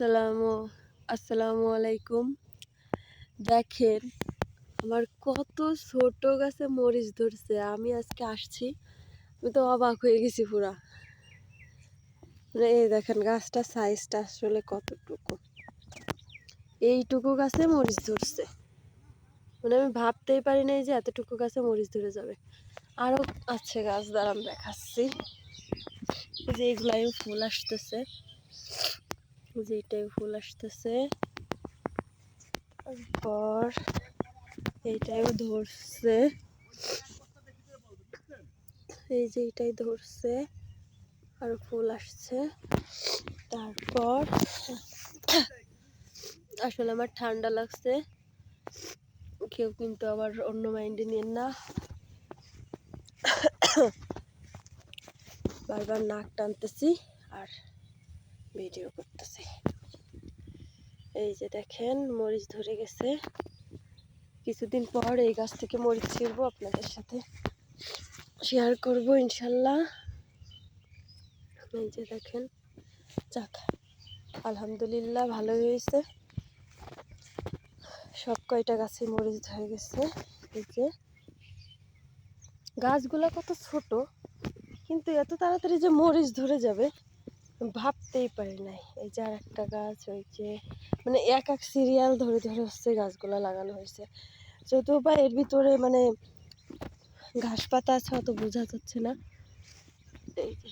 আসসালামু আসসালামু আলাইকুম। দেখেন, আমার কত ছোট গাছে মরিচ ধরছে, আমি আজকে আসছি, আমি তো অবাক হয়ে গেছি পুরা। মানে এই দেখেন গাছটা সাইজটা আসলে কতটুকু। এইটুকু গাছে মরিচ ধরছে। মানে আমি ভাবতেই পারি নাই যে এতটুকু গাছে মরিচ ধরে যাবে। আরও আছে গাছ, দাঁড়ান দেখাচ্ছি। যে এইগুলাই ফুল আসতেছে। এই যে এটাই ফুল আসতেছে। তারপর এইটাও ধরছে। এই যে এটাই ধরছে, আর ফুল আসছে। তারপর আসলে আমার ঠান্ডা লাগছে। কেউ কিন্তু আবার অন্য মাইন্ডে নিন না। বারবার নাক টানতেছি আর ভিডিও করতেছি। এই যে দেখেন, মরিচ ধরে গেছে। কিছুদিন পর এই গাছ থেকে মরিচ ছিড়বো আপনাদের সাথে শেয়ার করব ইনশাল্লাহ। এই যে দেখেন, যাক, আলহামদুলিল্লাহ ভালো হয়েছে। সব কয়টা গাছে মরিচ ধরে গেছে, এই যে। গাছগুলো কত ছোট, কিন্তু এত তাড়াতাড়ি যে মরিচ ধরে যাবে। ভাবতেই পারি নাই। এই যে আর একটা গাছ ওই যে মানে এক এক সিরিয়াল ধরে ধরে হচ্ছে গাছগুলো লাগানো হয়েছে। যদিও বা এর ভিতরে মানে ঘাস পাতা আছে, অত বোঝা যাচ্ছে না। এই যে।